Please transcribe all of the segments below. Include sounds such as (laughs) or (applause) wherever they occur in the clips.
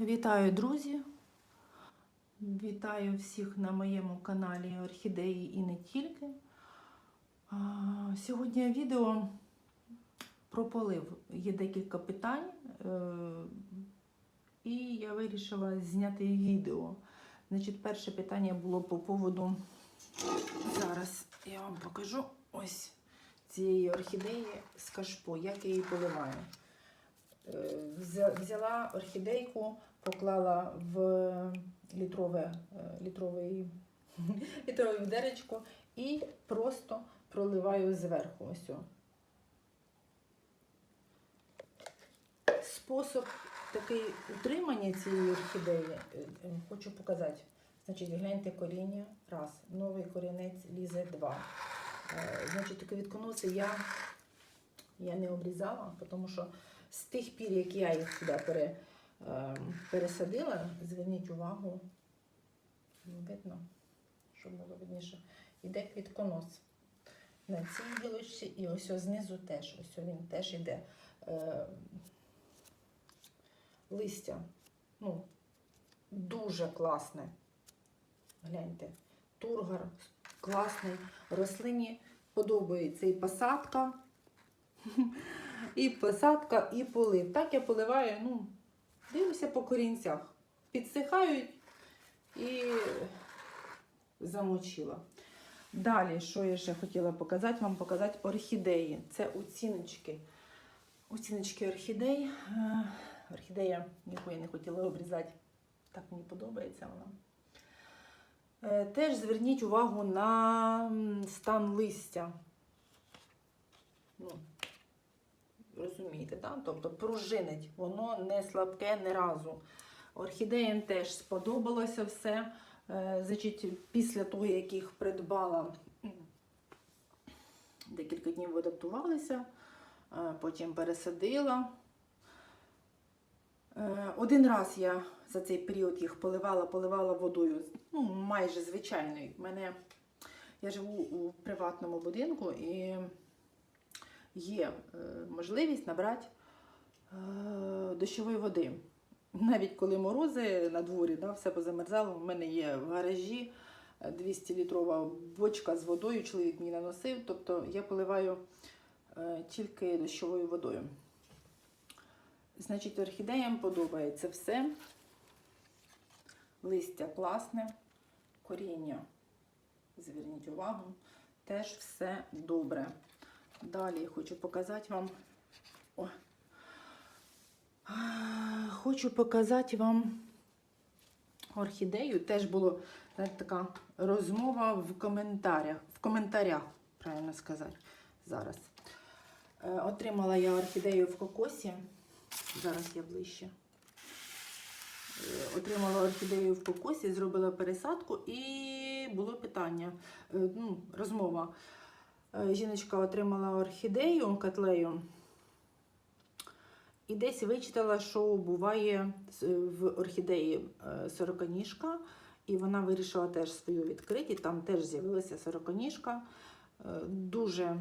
Вітаю, друзі! Вітаю всіх на моєму каналі Орхідеї і не тільки. Сьогодні відео про полив. Є декілька питань, е, і я вирішила зняти відео. Значить, перше питання було по поводу. Зараз я вам покажу ось цієї орхідеї з кашпо, як я її поливаю. Взя- Взяла орхідейку, поклала в літрове, е, літровий, (laughs) літрове відеречко і просто проливаю зверху. Ось. Спосіб такий утримання цієї орхідеї е, е, хочу показати. Значить, гляньте коріння. Раз. Новий корінець лізе два. Значить, квітконоси я, я не обрізала, тому що з тих пір, як я їх сюди пере, е, пересадила, зверніть увагу, ну, видно, щоб було видніше, іде квітконос. На цій гілочці і ось знизу теж. Ось він теж іде е, листя. Ну, дуже класне. Гляньте, тургар класний. Рослині подобається і посадка. І посадка, і полив. Так я поливаю, ну, дивлюся по корінцях. Підсихають і замочила. Далі, що я ще хотіла показати, вам показати орхідеї. Це оціночки. Оціночки орхідей. Е, Орхідея, яку я не хотіла обрізати. Так мені подобається вона. Е, Теж зверніть увагу на стан листя. Ну, розумієте, да? тобто пружинить, воно не слабке ні разу. Орхідеям теж сподобалося все. Е, Значить, після того, як їх придбала, декілька днів адаптувалися, е, потім пересадила. Е, Один раз я за цей період їх поливала, поливала водою, ну, майже звичайною. Мене, я живу у приватному будинку і є е, можливість набрати е, дощової води. Навіть коли морози на дворі, да, все позамерзало, в мене є в гаражі 200-літрова бочка з водою, чоловік мені наносив, тобто я поливаю е, тільки дощовою водою. Значить, орхідеям подобається все. Листя класне, коріння, зверніть увагу, теж все добре. Далі хочу показати вам. О. Хочу показати вам орхідею. Теж була знаєте, така розмова в коментарях. В коментарях, правильно сказати, зараз. Е, Отримала я орхідею в кокосі. Зараз я ближче. Е, Отримала орхідею в кокосі, зробила пересадку і було питання, е, ну, розмова. Е, Жіночка отримала орхідею котлею і десь вичитала, що буває в орхідеї е, сороконіжка, і вона вирішила теж свою відкрити. Там теж з'явилася сороконіжка. Е, Дуже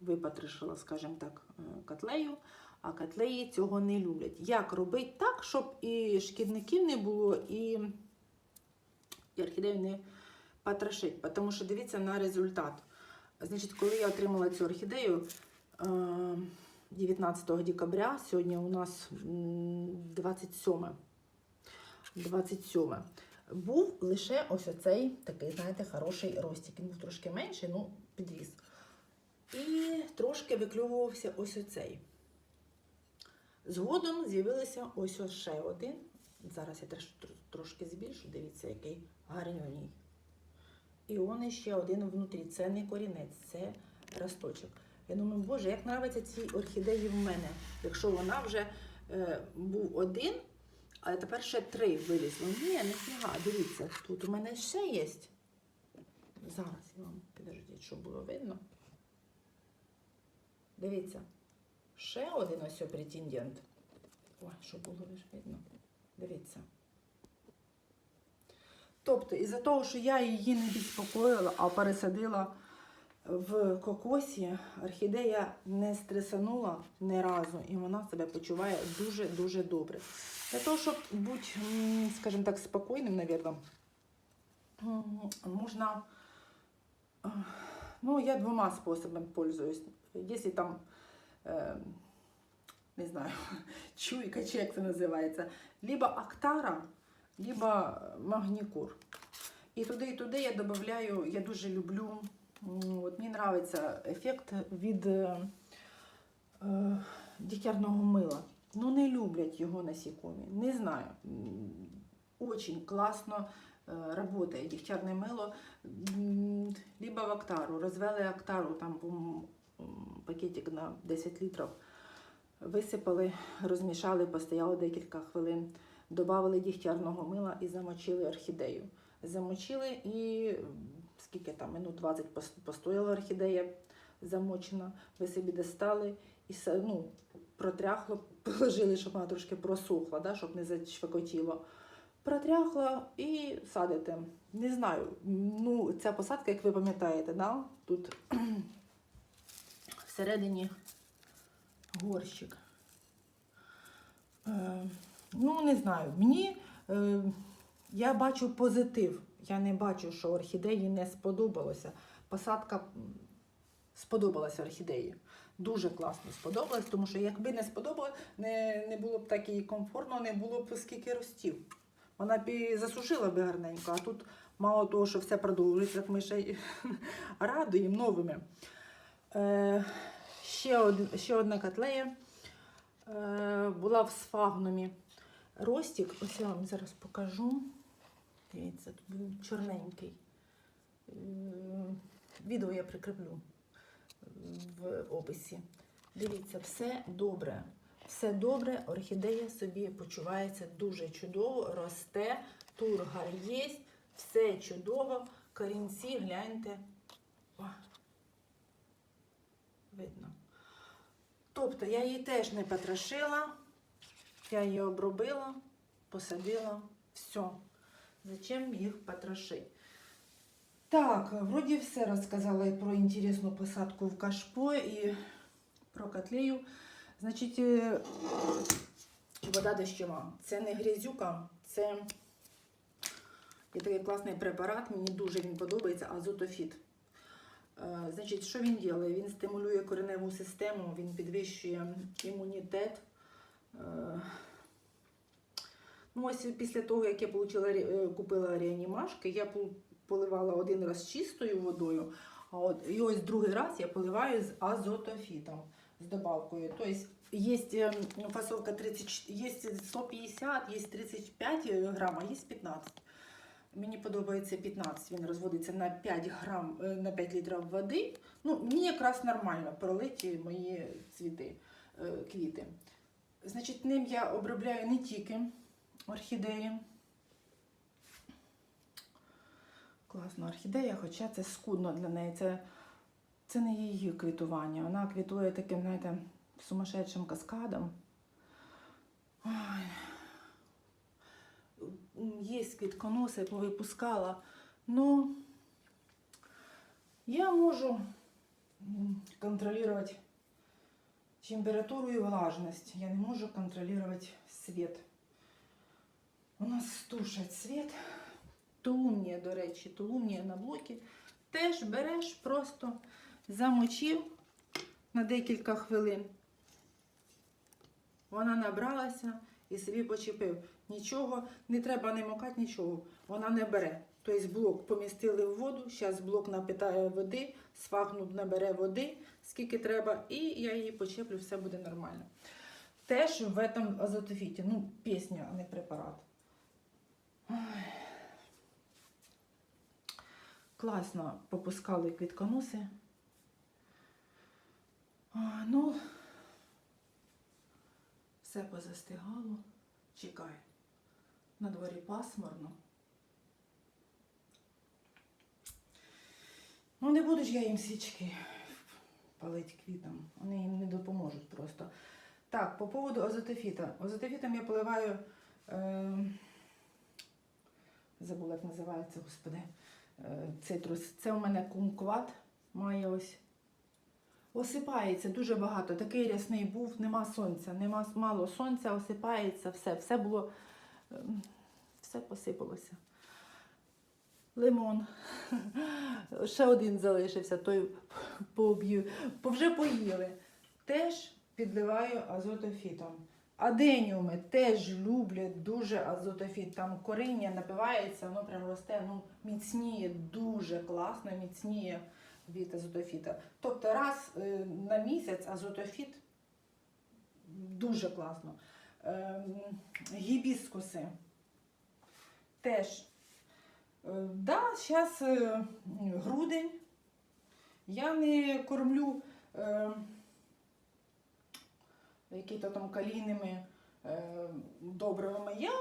випатришила, скажімо так, котлею, а котлеї цього не люблять. Як робити так, щоб і шкідників не було, і, і орхідею не потрошить? Тому що дивіться на результат. Значить, коли я отримала цю орхідею е, 19 декабря, сьогодні у нас 27. 27. Був лише ось оцей такий, знаєте, хороший ростик. Він був трошки менший, ну, підріс. І трошки виклювався ось оцей. Згодом з'явилося ось ось ще один. Зараз я трошки збільшу, дивіться, який гарнюній. І он ще один внутрі. Це не корінець, це росточок. Я думаю, боже, як нравиться цій орхідеї в мене, якщо вона вже е, був один, а тепер ще три вилізло. Ні, не фіга, дивіться, тут у мене ще є. Зараз я вам підождіть, щоб було видно. Дивіться, ще один ось претендент. Ой, щоб було лише видно. Дивіться. Тобто, із-за того, що я її не безпокоїла, а пересадила в кокосі орхідея не стресанула ні разу, і вона себе почуває дуже-дуже добре. Для того, щоб бути, скажімо так, спокійним, мабуть, можна. е, Ну, я двома способами пользуюсь. Якщо там, е, не знаю, (laughs) чуйка, чи як це називається, либо актара, либо магнікур. І туди, і туди я додаю, я дуже люблю, от мені подобається ефект від е, е, дігтярного мила. Ну, не люблять його насікомі. Не знаю. Очень класно е, работає дігтярне мило. Либо в актару. Розвели актару, там пакетик на 10 літрів. Висипали, розмішали, постояло декілька хвилин. Добавили дігтярного мила і замочили орхідею. Замочили і скільки там, минут 20 постояла орхідея замочена. Ви собі достали і ну, протряхло, (laughs) положили, щоб вона трошки просохла, да, щоб не зачвакотіло. Протряхла і садите. Не знаю. Ну, ця посадка, як ви пам'ятаєте, да? тут (clears throat) всередині горщик. Ну, не знаю. Мені е, я бачу позитив. Я не бачу, що орхідеї не сподобалося. Посадка сподобалася орхідеї. Дуже класно сподобалось, тому що якби не сподобалось, не, не було б так і комфортно, не було б скільки ростів. Вона б і засушила би гарненько, а тут мало того, що все продовжується, як ми ще й (laughs) радуємо новими. Е, ще, один, ще одна котлея е, була в сфагнумі. Ростик, ось я вам зараз покажу. Дивіться, тут був чорненький. Е, Відео я прикріплю в описі. Дивіться, все добре. Все добре, орхідея собі почувається дуже чудово, росте, тургар є, все чудово. Корінці, гляньте. О, видно. Тобто я її теж не потрошила, я її обробила, посадила, все. Зачем їх потрошити? Так, вроді все розказала і про інтересну посадку в кашпо і про котлею. Значить, е, вода дощова. Це не грязюка, це є такий класний препарат, мені дуже він подобається, азотофіт. Е, Значить, що він робить? Він стимулює кореневу систему, він підвищує імунітет. Ну, ось після того, як я получила, е, купила реанімашки, я поливала один раз чистою водою, а от і ось другий раз я поливаю з азотофітом, з добавкою. Тобто є фасовка 30, є 150, є 35 грам, а є 15. Мені подобається 15, він розводиться на 5 грам, е, на 5 літрів води. Ну, мені якраз нормально пролиті мої цвіти, е, квіти. Значить, ним я обробляю не тільки орхідеї. Класна орхідея, хоча це скудно для неї. Це, це не її квітування. Вона квітує таким, знаєте, сумасшедшим каскадом. Ой. Є квітконоси, повипускала. Ну, я можу контролювати температуру і влажність. Я не можу контролювати світ. У нас тушать світ. Тулумнія, до речі, тулумнія на блокі. Теж береш, просто замочив на декілька хвилин. Вона набралася і собі почепив. Нічого, не треба не мокати, нічого. Вона не бере. Тобто блок помістили в воду, зараз блок напитає води, сфагнут набере води, скільки треба, і я її почеплю, все буде нормально. Теж в этом азотофіті, ну, пісня, а не препарат. Класно попускали квітконоси. А, ну, все позастигало. Чекай. На дворі пасмурно. Ну, не буду ж я їм свічки палити квітам. Вони їм не допоможуть просто. Так, по поводу азотофіта. Азотофітом я поливаю. Е, забула, як називається, господи. е, Цитрус. Це у мене кумкват має ось осипається дуже багато. Такий рясний був, нема сонця, нема мало сонця, осипається все. Все було, ем, все посипалося. Лимон. (laughs) Ще один залишився, той пооб'ю. Вже поїли. Теж підливаю азотофітом. Аденіуми теж люблять дуже азотофіт. Там коріння напивається, воно прям росте, ну, міцніє, дуже класно, міцніє від азотофіта. Тобто раз е, на місяць азотофіт дуже класно. Ем, гібіскуси теж. Е, Да, зараз грудень. Я не кормлю е, які-то там калійними е, добривами. Я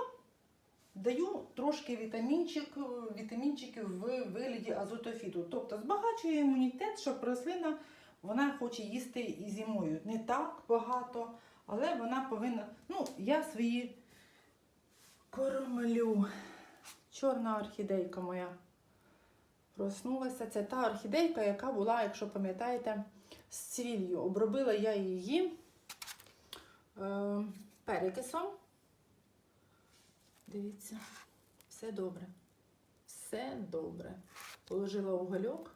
даю трошки вітамінчик, вітамінчиків в вигляді азотофіту. Тобто збагачує імунітет, щоб рослина вона хоче їсти і зимою. Не так багато, але вона повинна. Ну, я свої кормлю. Чорна орхідейка моя проснулася. Це та орхідейка, яка була, якщо пам'ятаєте, з цвіллю. Обробила я її е, перекисом. Дивіться, все добре. Все добре. Положила угольок,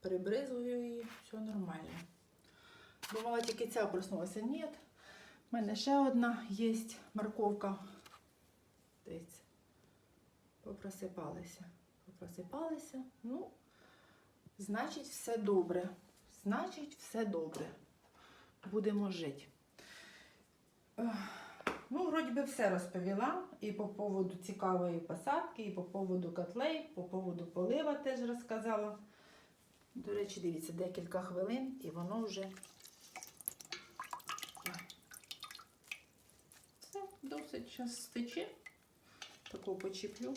перебризую її, все нормально. Думала, тільки ця проснулася. Ні. У мене ще одна є морковка. Дивіться. Попросипалися. Попросипалися. Ну, значить, все добре. Значить, все добре. Будемо жити. Ну, вроді би, все розповіла. І по поводу цікавої посадки, і по поводу котлей, по поводу полива теж розказала. До речі, дивіться, декілька хвилин і воно вже все, досить час стече. Таку почіплю.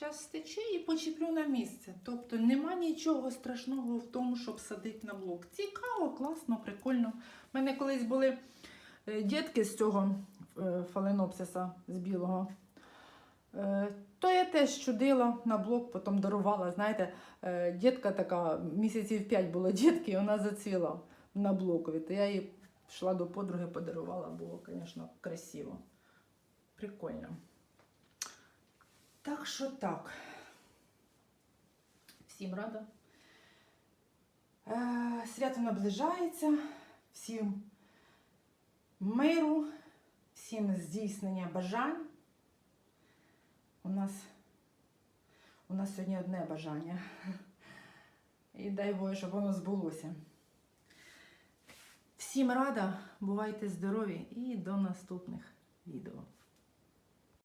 Зараз стече і почіплю на місце. Тобто нема нічого страшного в тому, щоб садити на блок. Цікаво, класно, прикольно. У мене колись були дітки з цього е, фаленопсиса з білого. Е, То я теж чудила на блок, потім дарувала. Знаєте, е, дітка така, місяців 5 було дітки, і вона зацвіла на блокові. То я її пішла до подруги, подарувала, було, звісно, красиво. Прикольно. Так що так. Всім рада. Е, свято наближається. Всім миру, всім здійснення бажань. У нас, у нас сьогодні одне бажання. І дай Боже, щоб воно збулося. Всім рада, бувайте здорові і до наступних